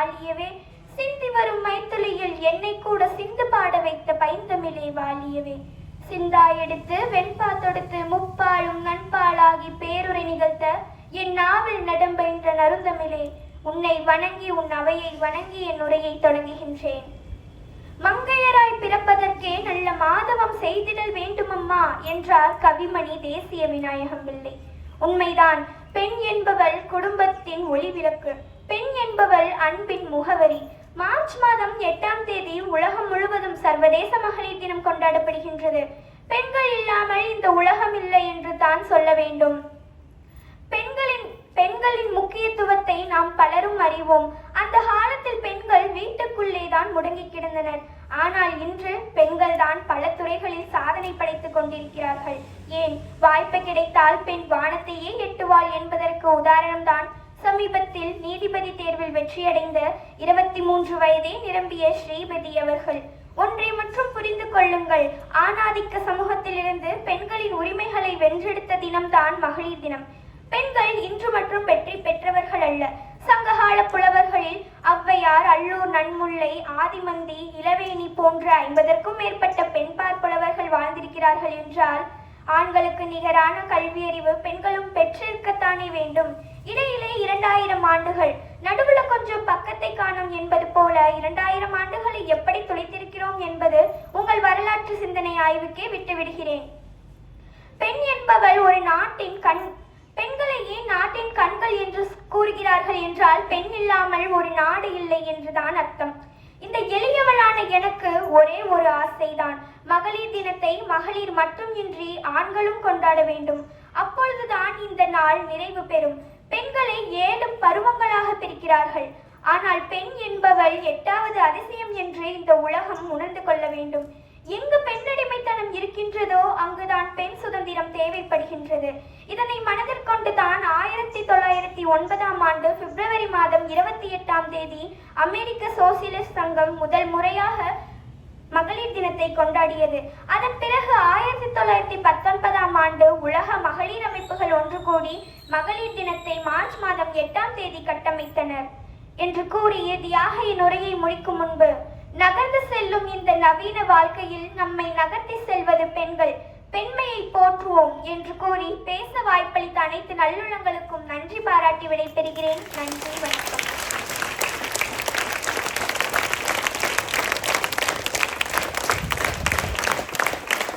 வாலியவே சிந்தி வரும் மைத்துளியில் என்னை கூட சிந்து பாட வைத்த பைந்தமிழே வாழியவே சிந்தா எடுத்து வெண்பா தொடுத்து முப்பாலும் நண்பாளாகி பேருரை நிகழ்த்த என் நாவில் நடம்பென்ற நருந்தமிழே உன்னை வணங்கி உன் அவையை வணங்கி என் உரையை தொடங்குகின்றேன். மங்கையராய் பிறப்பதற்கே நல்ல மாதவம் செய்திடல் வேண்டுமம்மா என்றார் கவிமணி தேசிய விநாயகம் பிள்ளை உண்மைதான் பெண் என்பவள் குடும்பத்தின் ஒளிவிளக்கு. பெண் என்பவள் அன்பின் முகவரி. மார்ச் மாதம் எட்டாம் தேதி உலகம் முழுவதும் சர்வதேச மகளிர் தினம் கொண்டாடப்படுகின்றது. பெண்கள் இல்லாமல் இந்த உலகம் இல்லை என்று தான் சொல்ல வேண்டும். பெண்களின் பெண்களின் முக்கியத்துவத்தை நாம் பலரும் அறிவோம். அந்த காலத்தில் பெண்கள் வீட்டுக்குள்ளே தான் முடங்கி கிடந்தனர். ஆனால் இன்று பெண்கள் தான் பல துறைகளில் சாதனை படைத்துக் கொண்டிருக்கிறார்கள். ஏன்? வாய்ப்பு கிடைத்தால் பெண் வானத்தையே எட்டுவாள் என்பதற்கு உதாரணம்தான் சமீபத்தில் நீதிபதி தேர்வில் வெற்றியடைந்த இருபத்தி மூன்று வயதே நிரம்பிய ஸ்ரீபதி அவர்கள் ஒன்றை மற்றும் புரிந்து கொள்ளுங்கள். ஆணாதிக்க சமூகத்திலிருந்து பெண்களின் உரிமைகளை வென்றெடுத்த தினம்தான் மகளிர் தினம். பெண்கள் இன்று மற்றும் வெற்றி பெற்றவர்கள் அல்ல சங்ககால புலவர்களில் ஔவையார் அல்லூர் நன்முல்லை ஆதிமந்தி இளவேணி போன்ற ஐம்பதற்கும் மேற்பட்ட பெண்பார் புலவர்கள் வாழ்ந்திருக்கிறார்கள் என்றால் ஆண்களுக்கு நிகரான கல்வியறிவு பெண்களும் பெற்றிருக்கத்தானே வேண்டும். இடையிலே இரண்டாயிரம் ஆண்டுகள். நடுவுல கொஞ்சம் பக்கத்தை காணும் என்பது போல இரண்டாயிரம் ஆண்டுகளை எப்படி துளைத்திருக்கிறோம் என்பது உங்கள் வரலாற்று சிந்தனை ஆய்வுக்கே விட்டுவிடுகிறேன். பெண் என்பவள் ஒரு நாட்டின் கண். பெண்களை ஏன் நாட்டின் கண்கள் என்று கூறுகிறார்கள் என்றால் பெண் இல்லாமல் ஒரு நாடு இல்லை என்றுதான் அர்த்தம். இந்த எளியவள் எளியவளான எனக்கு ஒரே ஒரு ஆசைதான். மகளிர் தினத்தை மகளிர் மட்டும் இன்றி ஆண்களும் கொண்டாட வேண்டும். அப்பொழுதுதான் இந்த நாள் நிறைவு பெறும். பெண்களை ஏழு பருவங்களாக பிரிக்கிறார்கள். ஆனால் பெண் என்பவள் எட்டாவது அதிசயம் என்று இந்த உலகம் உணர்ந்து கொள்ள வேண்டும். எங்கு பெண்ணடிமைத்தனம் இருக்கின்றதோ அங்குதான் பெண் சுதந்திரம் தேவைப்படுகின்றது. இதனை மனதிற்கொண்டுதான் தொள்ளாயிரத்தி ஒன்பதாம் ஆண்டு பிப்ரவரி மாதம் இருபத்தி எட்டாம் தேதி அமெரிக்க சோசியலிஸ்ட் சங்கம் முதல் முறையாக மகளிர் தினத்தை கொண்டாடியது. அதன் பிறகு ஆயிரத்தி தொள்ளாயிரத்தி பத்தொன்பதாம் ஆண்டு உலக மகளிர் அமைப்புகள் ஒன்று கூடி மகளிர் தினத்தை மார்ச் மாதம் எட்டாம் தேதி கட்டமைத்தனர் என்று கூறி தியாகையின் உரையை முடிக்கும் முன்பு நகர்ந்து செல்லும் இந்த நவீன வாழ்க்கையில் நம்மை நகர்த்தி செல்வது பெண்கள். பெண்மையை போற்றுவோம் என்று கூறி பேச வாய்ப்பளித்த அனைத்து நல்லுள்ளங்களுக்கும் நன்றி பாராட்டி விடைபெறுகிறேன். நன்றி வணக்கம்.